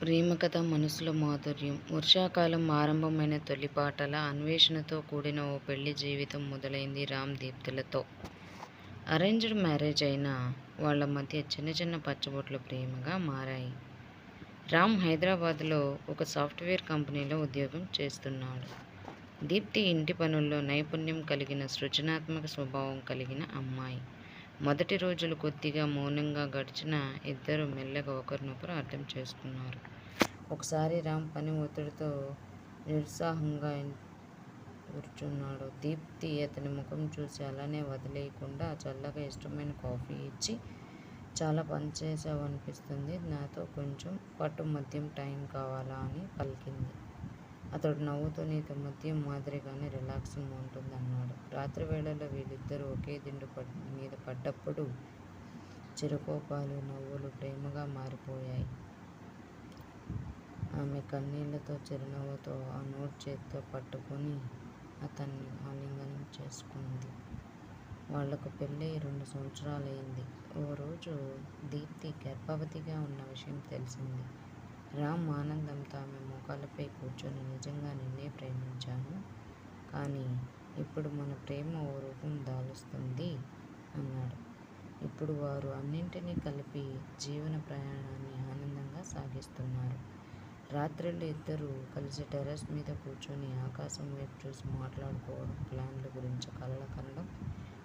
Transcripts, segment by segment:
ప్రేమకథ మనసులో మాధుర్యం. వర్షాకాలం ఆరంభమైన తొలిపాటల అన్వేషణతో కూడిన ఓ పెళ్ళి జీవితం మొదలైంది రామ్ దీప్తులతో. అరేంజ్డ్ మ్యారేజ్ అయినా వాళ్ళ మధ్య చిన్న చిన్న పచ్చబొట్లు ప్రేమగా మారాయి. రామ్ హైదరాబాద్లో ఒక సాఫ్ట్వేర్ కంపెనీలో ఉద్యోగం చేస్తున్నాడు. దీప్తి ఇంటి పనుల్లో నైపుణ్యం కలిగిన సృజనాత్మక స్వభావం కలిగిన అమ్మాయి. మొదటి రోజులు కొద్దిగా మౌనంగా గడిచిన ఇద్దరు మెల్లగా ఒకరినొకరు అర్థం చేసుకున్నారు. ఒకసారి రామ్ పని ఒత్తిడితో నిరుత్సాహంగా కూర్చున్నాడు. దీప్తి అతని ముఖం చూసి అలానే వదిలేయకుండా చల్లగా ఇష్టమైన కాఫీ ఇచ్చి చాలా పని చేసావనిపిస్తుంది నాతో కొంచెం పట్టు మద్యం టైం కావాలా? అని పలికింది. అతడు నవ్వుతూ నీతో మద్యం మాదిరిగానే రిలాక్సింగ్ ఉంటుంది అన్నాడు రాత్రి వేళల్లో వీళ్ళిద్దరూ ఒకే దిండు పడ్ మీద పడ్డప్పుడు చిరుకోపాలు నవ్వులు ప్రేమగా మారిపోయాయి. ఆమె కన్నీళ్ళతో చిరునవ్వుతో ఆ నోట్ చేతితో పట్టుకొని అతన్ని ఆలింగనం చేసుకుంది. వాళ్ళకు పెళ్ళి రెండు సంవత్సరాలైంది. ఓ రోజు దీప్తి గర్భవతిగా ఉన్న విషయం తెలిసింది. రామ్ ఆనందంతో ఆమె మోకాళ్ళపై కూర్చొని నిజంగా నిన్నే ప్రేమించాను. కానీ ఇప్పుడు మన ప్రేమ ఓ రూపం దాలుస్తుంది అన్నాడు. ఇప్పుడు వారు అన్నింటినీ కలిపి జీవన ప్రయాణాన్ని ఆనందంగా సాగిస్తున్నారు. రాత్రులు ఇద్దరూ కలిసి టెర్రస్ మీద కూర్చొని ఆకాశం వైపు చూసి మాట్లాడుకోవడం ప్లాన్ల గురించి కలలు కనడం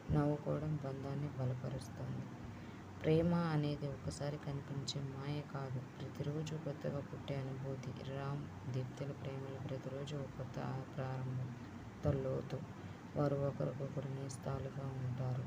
నవ్వుకోవడం బంధాన్ని బలపరుస్తుంది. ప్రేమ అనేది ఒక్కసారి కనిపించే మాయ కాదు. ప్రతిరోజు కొత్తగా పుట్టే అనుభూతి. రామ్ దీప్తుల ప్రేమలు ప్రతిరోజు ఒక కొత్త ప్రారంభం కొత్త లోతు. వారు ఒకరికొకరు నేస్తాలుగా ఉంటారు.